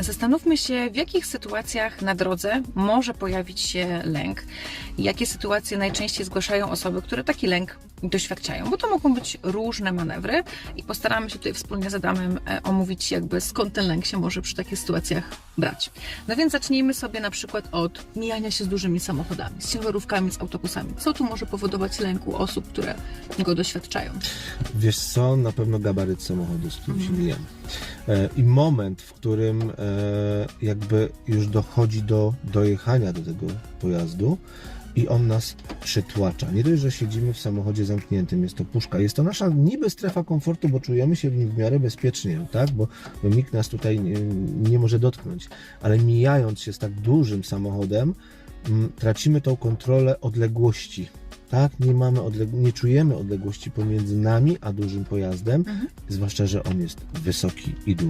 Zastanówmy się, w jakich sytuacjach na drodze może pojawić się lęk. Jakie sytuacje najczęściej zgłaszają osoby, które taki lęk doświadczają, bo to mogą być różne manewry i postaramy się tutaj wspólnie z Adamem e, omówić jakby skąd ten lęk się może przy takich sytuacjach brać. No więc zacznijmy sobie na przykład od mijania się z dużymi samochodami, z ciężarówkami, z autobusami. Co tu może powodować lęk u osób, które go doświadczają? Wiesz co, na pewno gabaryt samochodu, z którym się mijamy. E, I moment, w którym e, jakby już dochodzi do dojechania do tego pojazdu i on nas przytłacza. Nie dość, że siedzimy w samochodzie zamkniętym, jest to puszka. Jest to nasza niby strefa komfortu, bo czujemy się w nim w miarę bezpiecznie, tak? Bo, bo nikt nas tutaj nie, nie może dotknąć. Ale mijając się z tak dużym samochodem, m, tracimy tą kontrolę odległości. Tak, nie mamy odleg- nie czujemy odległości pomiędzy nami a dużym pojazdem, zwłaszcza, że on jest wysoki i długi.